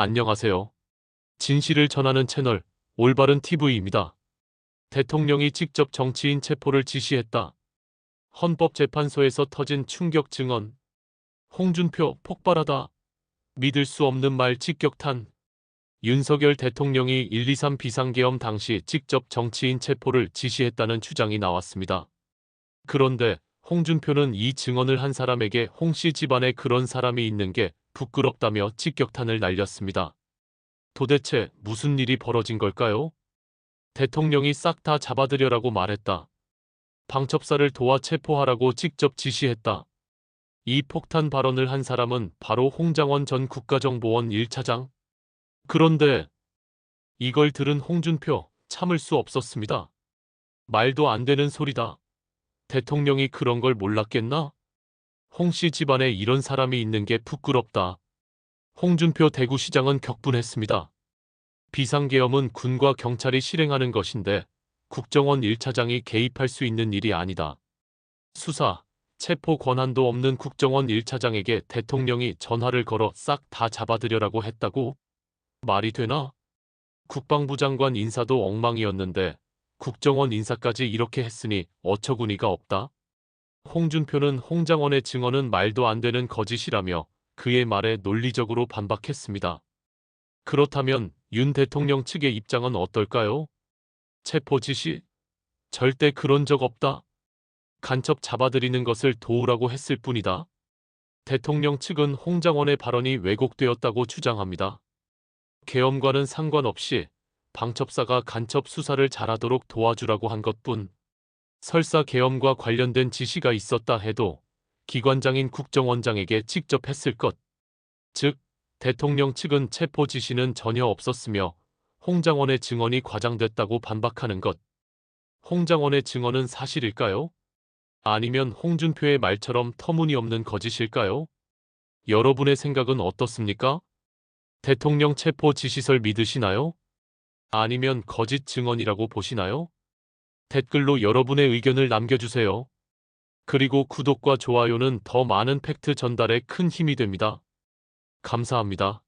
안녕하세요. 진실을 전하는 채널 올바른 TV입니다. 대통령이 직접 정치인 체포를 지시했다. 헌법재판소에서 터진 충격 증언. 홍준표 폭발하다. 믿을 수 없는 말 직격탄. 윤석열 대통령이 123 비상계엄 당시 직접 정치인 체포를 지시했다는 주장이 나왔습니다. 그런데 홍준표는 이 증언을 한 사람에게 홍 씨 집안에 그런 사람이 있는 게 부끄럽다며 직격탄을 날렸습니다. 도대체 무슨 일이 벌어진 걸까요? 대통령이 싹 다 잡아들여라고 말했다. 방첩사를 도와 체포하라고 직접 지시했다. 이 폭탄 발언을 한 사람은 바로 홍장원 전 국가정보원 1차장. 그런데 이걸 들은 홍준표 참을 수 없었습니다. 말도 안 되는 소리다. 대통령이 그런 걸 몰랐겠나? 홍 씨 집안에 이런 사람이 있는 게 부끄럽다. 홍준표 대구시장은 격분했습니다. 비상계엄은 군과 경찰이 실행하는 것인데 국정원 1차장이 개입할 수 있는 일이 아니다. 수사, 체포 권한도 없는 국정원 1차장에게 대통령이 전화를 걸어 싹 다 잡아들여라고 했다고? 말이 되나? 국방부 장관 인사도 엉망이었는데 국정원 인사까지 이렇게 했으니 어처구니가 없다. 홍준표는 홍장원의 증언은 말도 안 되는 거짓이라며 그의 말에 논리적으로 반박했습니다. 그렇다면 윤 대통령 측의 입장은 어떨까요? 체포 지시? 절대 그런 적 없다. 간첩 잡아들이는 것을 도우라고 했을 뿐이다. 대통령 측은 홍장원의 발언이 왜곡되었다고 주장합니다. 계엄과는 상관없이 방첩사가 간첩 수사를 잘하도록 도와주라고 한 것뿐. 설사 계엄과 관련된 지시가 있었다 해도 기관장인 국정원장에게 직접 했을 것. 즉, 대통령 측은 체포 지시는 전혀 없었으며 홍장원의 증언이 과장됐다고 반박하는 것. 홍장원의 증언은 사실일까요? 아니면 홍준표의 말처럼 터무니없는 거짓일까요? 여러분의 생각은 어떻습니까? 대통령 체포 지시설 믿으시나요? 아니면 거짓 증언이라고 보시나요? 댓글로 여러분의 의견을 남겨주세요. 그리고 구독과 좋아요는 더 많은 팩트 전달에 큰 힘이 됩니다. 감사합니다.